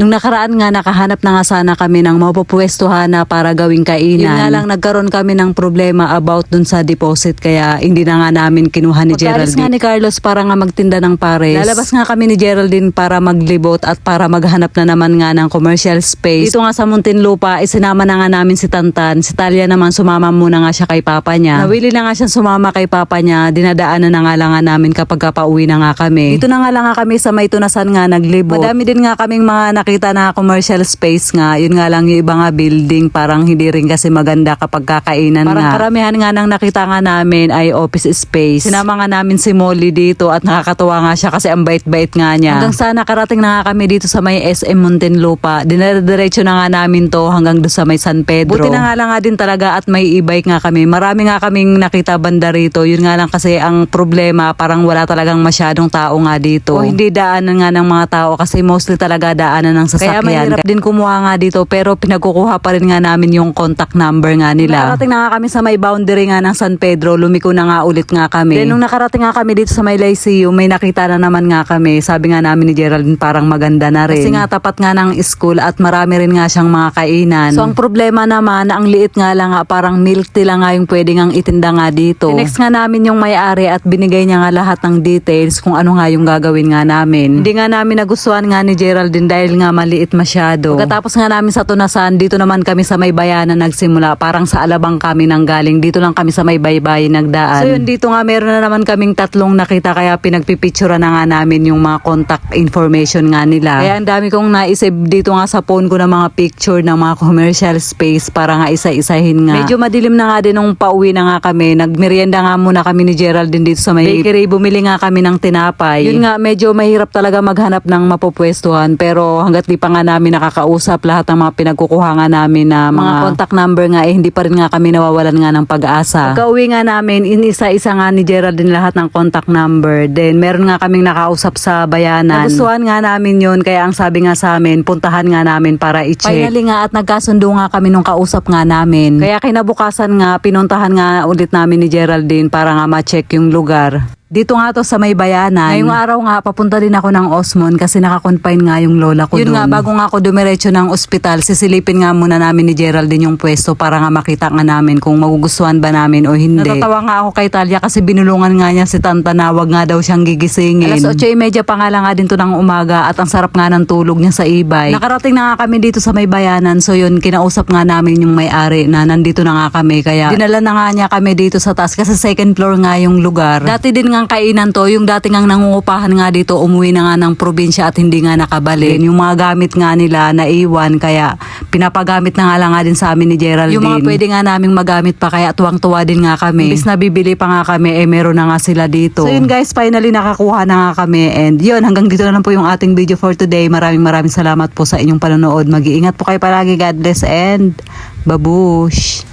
Nung nakaraan nga, nakahanap na nga sana kami ng mapupwestuhan na para gawing kainan. Yun nga lang, nagkaroon kami ng problema about dun sa deposit kaya hindi na nga namin kinuha ni Pagkaalis Geraldine. nga ni Carlos para nga magtinda ng pares. Lalabas nga kami ni Geraldine para maglibot at para maghanap na naman nga ng commercial space. Dito nga sa Muntinlupa, isinama na nga namin si Tantan. Si Talia naman sumama muna nga siya kay papa niya. Nawili na nga siya sumama kay papa niya. Dinadaanan na nga lang nga namin kapag pauwi na nga kami. Dito na nga lang nga kami sa may tunasan nga naglibot. Madami din nga kaming mga nakita na commercial space nga. Yun nga lang yung iba nga building parang hindi rin kasi maganda kapag kakainan Parang nga. Karamihan nga nang nakita nga namin ay office space. Sinama nga namin si Molly dito at nakakatuwa nga siya kasi ang bait-bait nga niya. Hanggang sa nakarating na nga kami dito sa may SM Muntinlupa. Dinadiretso na nga namin to hanggang doon sa may San Pedro. Buti na nga lang nga din talaga at may e-bike nga kami. Marami nga kaming nakita banda rito. Yun nga lang kasi ang problema parang wala talagang masyadong tao nga dito. O hindi daanan nga ng mga tao kasi mostly talaga daanan ng sasakyan. Kaya mahirap din kumuha nga dito pero pinagkukuha pa rin nga namin yung contact number nga nila. Nakarating na nga kami sa may boundary nga ng San Pedro. Lumiko na nga ulit nga kami. Then nung nakarating nga kami dito sa may Lyceum, may nakita na naman nga kami. Sabi nga namin ni Geraldine parang maganda na rin. Kasi nga tapat nga ng school at marami rin nga siyang mga kainan. So ang problema naman, ang liit nga lang nga, parang milk tea lang nga yung pwede nga itinda nga dito. Next nga namin yung may-ari at binigay niya nga lahat ng details kung ano nga yung gagawin nga namin. Hindi nga namin nagustuhan nga ni Geraldine dahil nga maliit masyado. Pagkatapos nga namin sa tunasan, dito naman kami sa may bayanan nagsimula. Parang sa alabang kami nang galing. Dito lang kami sa may baybay nagdaan. So yun, dito nga meron na naman kaming tatlong nakita kaya pinagpipicture na nga namin yung mga contact information nga nila. Kaya ang dami kong naisip dito nga sa phone ko ng mga picture ng mga commercial space para nga isa-isahin nga. Medyo madilim na nga din nung pauwi na nga kami. Nagmerienda nga muna kami ni Geraldine dito sa may bakery. Bumili nga kami ng tinapay. Yun nga, medyo mahirap talaga maghanap ng mapupwestuhan. Pero hanggat di pa nga namin nakakausap lahat ng mga pinagkukuha nga namin na mga, contact number nga eh, hindi pa rin nga kami nawawalan nga ng pag-asa. Pagka-uwi nga namin, inisa-isa nga ni Geraldine lahat ng contact number. Then meron nga kaming nakausap sa bayanan. Nagustuhan nga namin yun. Kaya ang sabi nga sa amin, puntahan nga namin para i-check. Finally nga at nagkasundo nga kami nung kausap nga namin. Kaya kinabukasan nga, pinuntahan nga ulit namin ni Geraldine para nga ma-check yung lugar. Dito nga to sa may bayanan. Ngayong araw nga, papunta din ako ng Osmond kasi nakakonfine nga yung lola ko Yun dun. nga, bago nga ako dumiretso ng ospital, sisilipin nga muna namin ni Geraldine yung pwesto para nga makita nga namin kung magugustuhan ba namin o hindi. Natatawa nga ako kay Talia kasi binulungan nga niya si Tanta na wag nga daw siyang gigisingin. Alas 8.30 pa nga lang nga din to ng umaga at ang sarap nga ng tulog niya sa ibay. Nakarating na nga kami dito sa may bayanan so yun, kinausap nga namin yung may-ari na nandito na nga kami kaya dinala na nga niya kami dito sa taas kasi second floor nga yung lugar. Dati din nga kainan to, yung dati nga nangungupahan nga dito, umuwi na nga ng probinsya at hindi nga nakabalik. Yung mga gamit nga nila naiwan kaya pinapagamit na nga lang nga din sa amin ni Geraldine. Yung mga pwede nga naming magamit pa kaya tuwang-tuwa din nga kami. Imbis na bibili pa nga kami, eh meron na nga sila dito. So yun guys, finally nakakuha na nga kami and yun, hanggang dito na lang po yung ating video for today. Maraming maraming salamat po sa inyong panonood. Mag-iingat po kayo palagi. God bless and babush!